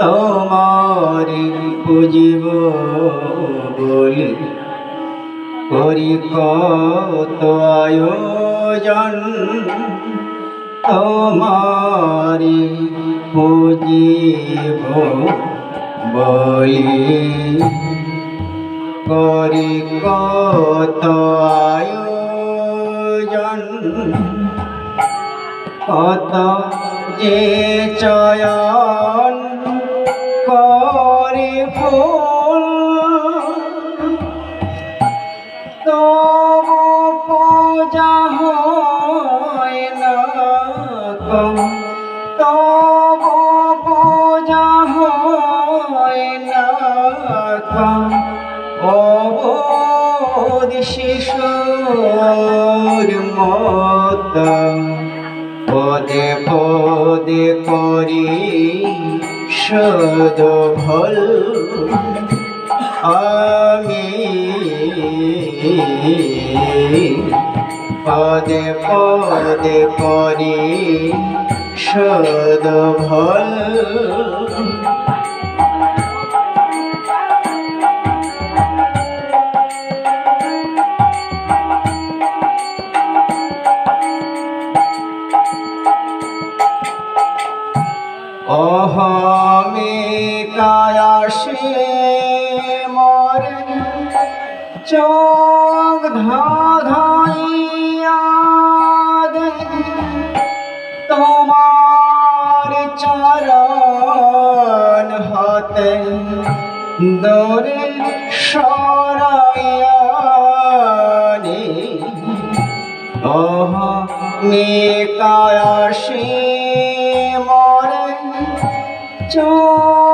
তোমারি পুজিব বলি করি কত আয়োজন। তোমারি পুজিব বলি করি কত আয়োজন? কত যে চয়ন করি ফুল শিশুর মত পদে পদে করি সদ ভল। আমি পদে পদে করি সদ ভল। কায়াসে মরে চোখ ধাধাইয়া দে তোমার চরণ হতে দরে সরাইয়া নে। ওহ মে কায়াসে মরে চোখ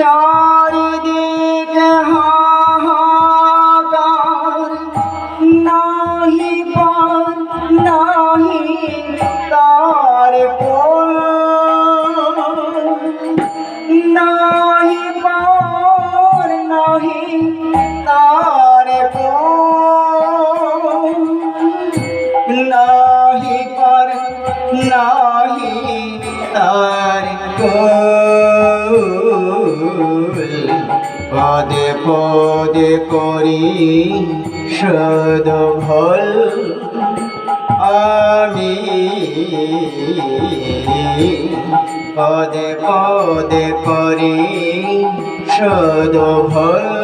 চারিদিকে হাহাকার। নাহি পার নাহি তার নাহি পার নাহি তার নাহি পার নাহি তার পদে পদে করি সদ ভল আমি পদে পদে করি সদ ভল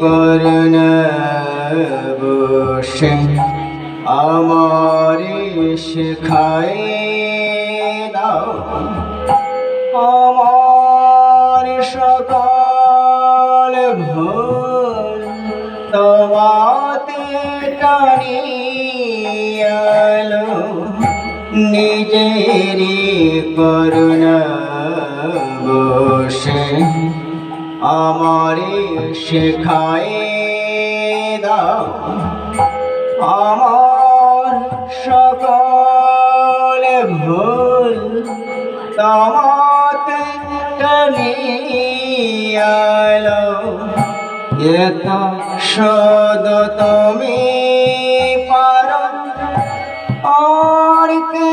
করুণ বসে আমার শেখায় দাও। আমার সকাল ভোর তোমাতে টানিয়ালো নিজেরই করুণা বসে আমারে শেখায় দাও। আমার সকল ভুল তোমাতে টানিয়ালো এত সদ তুমি পারো আর কে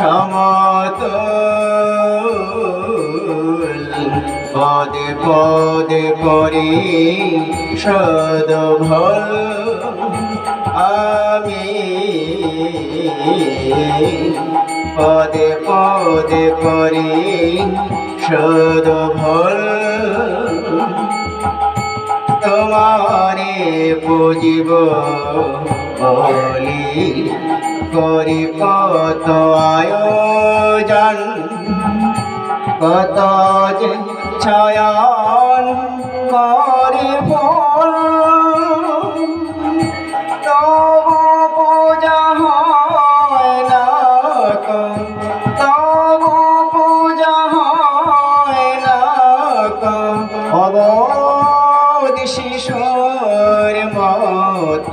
সমত পদে পদে করি সদ ভল আমি পদে পদে করি সদ ভল তোমারে বুঝিব বলি। করি কত আয়োজন কত যে ছায়ান করি বল তব পূজা হয় না তব পূজা হয় না। শিশুর মত,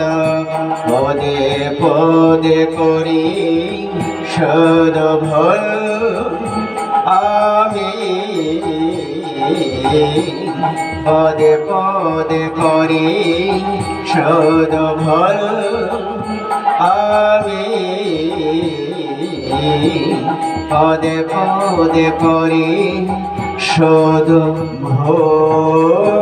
পদে পদে সদ ভল আমি পদে পদে করি সদ ভল আমি পদে পদে করি সদ ভল